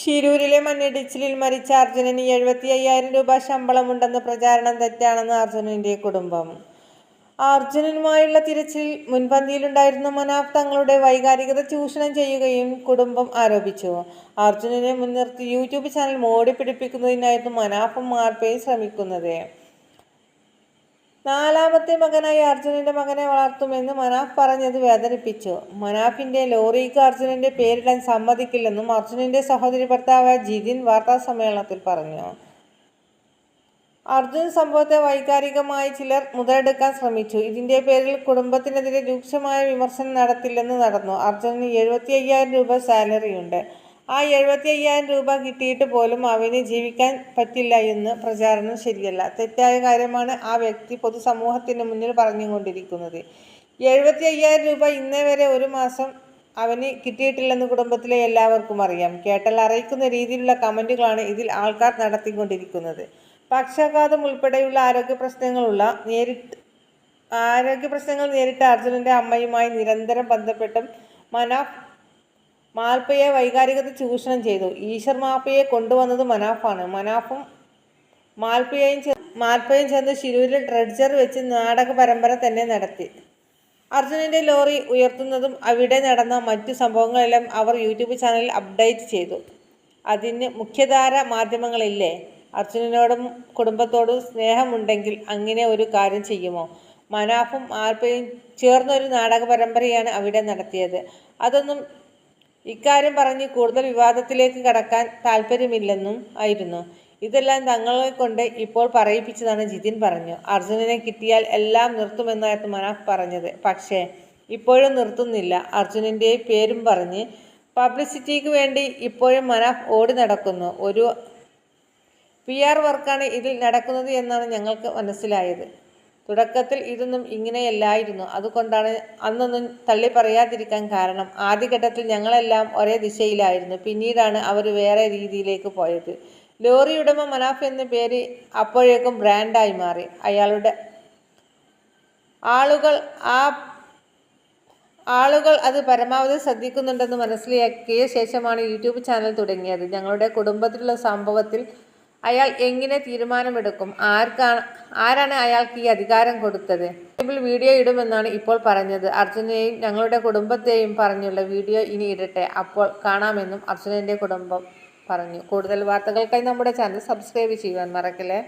ഷിരൂരിലെ മണ്ണിടിച്ചിലിൽ മരിച്ച അർജുനന് എഴുപത്തി അയ്യായിരം രൂപ ശമ്പളമുണ്ടെന്ന് പ്രചാരണം തെറ്റാണെന്ന് അർജുനന്റെ കുടുംബം. അർജുനനുമായുള്ള തിരച്ചിൽ മുൻപന്തിയിലുണ്ടായിരുന്ന മനാഫ് തങ്ങളുടെ വൈകാരികത ചൂഷണം ചെയ്യുകയും കുടുംബം ആരോപിച്ചു. അർജുനനെ മുൻനിർത്തി യൂട്യൂബ് ചാനൽ മോടി പിടിപ്പിക്കുന്നതിനായിരുന്നു മനാഫും മാർപ്പയും ശ്രമിക്കുന്നത്. നാലാമത്തെ മകനായി അർജുനന്റെ മകനെ വളർത്തുമെന്ന് മനാഫ് പറഞ്ഞത് വേദനിപ്പിച്ചു. മനാഫിന്റെ ലോറിക്ക് അർജുനന്റെ പേരിടാൻ സമ്മതിക്കില്ലെന്നും അർജുനന്റെ സഹോദരി ഭർത്താവ് ജിതിൻ വാർത്താ സമ്മേളനത്തിൽ പറഞ്ഞു. അർജുൻ സംഭവത്തെ വൈകാരികമായി ചിലർ മുതലെടുക്കാൻ ശ്രമിച്ചു. ഇതിന്റെ പേരിൽ കുടുംബത്തിനെതിരെ രൂക്ഷമായ വിമർശനം നടത്തില്ലെന്ന് നടന്നു. അർജുനന് എഴുപത്തി അയ്യായിരം രൂപ സാലറിയുണ്ട്. ആ എഴുപത്തി അയ്യായിരം രൂപ കിട്ടിയിട്ട് പോലും അവന് ജീവിക്കാൻ പറ്റില്ല എന്ന് പ്രചാരണം ശരിയല്ല. തെറ്റായ കാര്യമാണ് ആ വ്യക്തി പൊതുസമൂഹത്തിന് മുന്നിൽ പറഞ്ഞുകൊണ്ടിരിക്കുന്നത്. എഴുപത്തി അയ്യായിരം രൂപ ഇന്നേ വരെ ഒരു മാസം അവന് കിട്ടിയിട്ടില്ലെന്ന് കുടുംബത്തിലെ എല്ലാവർക്കും അറിയാം. കേട്ടാൽ അറിയിക്കുന്ന രീതിയിലുള്ള കമന്റുകളാണ് ഇതിൽ ആൾക്കാർ നടത്തിക്കൊണ്ടിരിക്കുന്നത്. പക്ഷാഘാതം ഉൾപ്പെടെയുള്ള ആരോഗ്യ പ്രശ്നങ്ങളുള്ള നേരിട്ട് ആരോഗ്യ പ്രശ്നങ്ങൾ നേരിട്ട അർജുനന്റെ അമ്മയുമായി നിരന്തരം ബന്ധപ്പെട്ടും മനാഫ് മാൽപ്പയെ വൈകാരികത ചൂഷണം ചെയ്തു. ഈശ്വർ മാപ്പയെ കൊണ്ടുവന്നത് മനാഫാണ്. മനാഫും മാൽപ്പയെയും മാൽപ്പയും ചേർന്ന് ശിരൂരിൽ ഡ്രഡ്ജർ വെച്ച് നാടക പരമ്പര തന്നെ നടത്തി. അർജുനന്റെ ലോറി ഉയർത്തുന്നതും അവിടെ നടന്ന മറ്റു സംഭവങ്ങളെല്ലാം അവർ യൂട്യൂബ് ചാനലിൽ അപ്ഡേറ്റ് ചെയ്തു. അതിന് മുഖ്യധാര മാധ്യമങ്ങളില്ലേ? അർജുനനോടും കുടുംബത്തോടും സ്നേഹമുണ്ടെങ്കിൽ അങ്ങനെ ഒരു കാര്യം ചെയ്യുമോ? മനാഫും ആൽപ്പയും ചേർന്നൊരു നാടക പരമ്പരയാണ് അവിടെ നടത്തിയത്. അതൊന്നും ഇക്കാര്യം പറഞ്ഞ് കൂടുതൽ വിവാദത്തിലേക്ക് കടക്കാൻ താല്പര്യമില്ലെന്നും ആയിരുന്നു. ഇതെല്ലാം തങ്ങളെ കൊണ്ട് ഇപ്പോൾ പറയിപ്പിച്ചതാണ് ജിതിൻ പറഞ്ഞു. അർജുനനെ കിട്ടിയാൽ എല്ലാം നിർത്തുമെന്നായിരുന്നു മനാഫ് പറഞ്ഞത്. പക്ഷേ ഇപ്പോഴും നിർത്തുന്നില്ല. അർജുനന്റെ പേരും പറഞ്ഞ് പബ്ലിസിറ്റിക്ക് വേണ്ടി ഇപ്പോഴും മനാഫ് ഓടി നടക്കുന്നു. ഒരു പി ആർ വർക്കാണ് ഇതിൽ നടക്കുന്നത് എന്നാണ് ഞങ്ങൾക്ക് മനസ്സിലായത്. തുടക്കത്തിൽ ഇതൊന്നും ഇങ്ങനെയല്ലായിരുന്നു. അതുകൊണ്ടാണ് അന്നൊന്നും തള്ളി പറയാതിരിക്കാൻ കാരണം. ആദ്യഘട്ടത്തിൽ ഞങ്ങളെല്ലാം ഒരേ ദിശയിലായിരുന്നു. പിന്നീടാണ് അവർ വേറെ രീതിയിലേക്ക് പോയത്. ലോറി ഉടമ മനാഫ് എന്ന പേര് അപ്പോഴേക്കും ബ്രാൻഡായി മാറി. അയാളുടെ ആളുകൾ ആ ആളുകൾ അത് പരമാവധി ശ്രദ്ധിക്കുന്നുണ്ടെന്ന് മനസ്സിലാക്കിയ ശേഷമാണ് യൂട്യൂബ് ചാനൽ തുടങ്ങിയത്. ഞങ്ങളുടെ കുടുംബത്തിലുള്ള സംഭവത്തിൽ അയാൾ എങ്ങനെ തീരുമാനമെടുക്കും? ആർക്കാണ് ആരാണ് അയാൾക്ക് ഈ അധികാരം കൊടുത്തത്? യൂട്യൂബിൽ വീഡിയോ ഇടുമെന്നാണ് ഇപ്പോൾ പറഞ്ഞത്. അർജുനെയും ഞങ്ങളുടെ കുടുംബത്തെയും പറഞ്ഞുള്ള വീഡിയോ ഇനി ഇടട്ടെ. അപ്പോൾ കാണാമെന്നും അർജുനന്റെ കുടുംബം പറഞ്ഞു. കൂടുതൽ വാർത്തകൾക്കായി നമ്മുടെ ചാനൽ സബ്സ്ക്രൈബ് ചെയ്യുവാൻ മറക്കല്ലേ?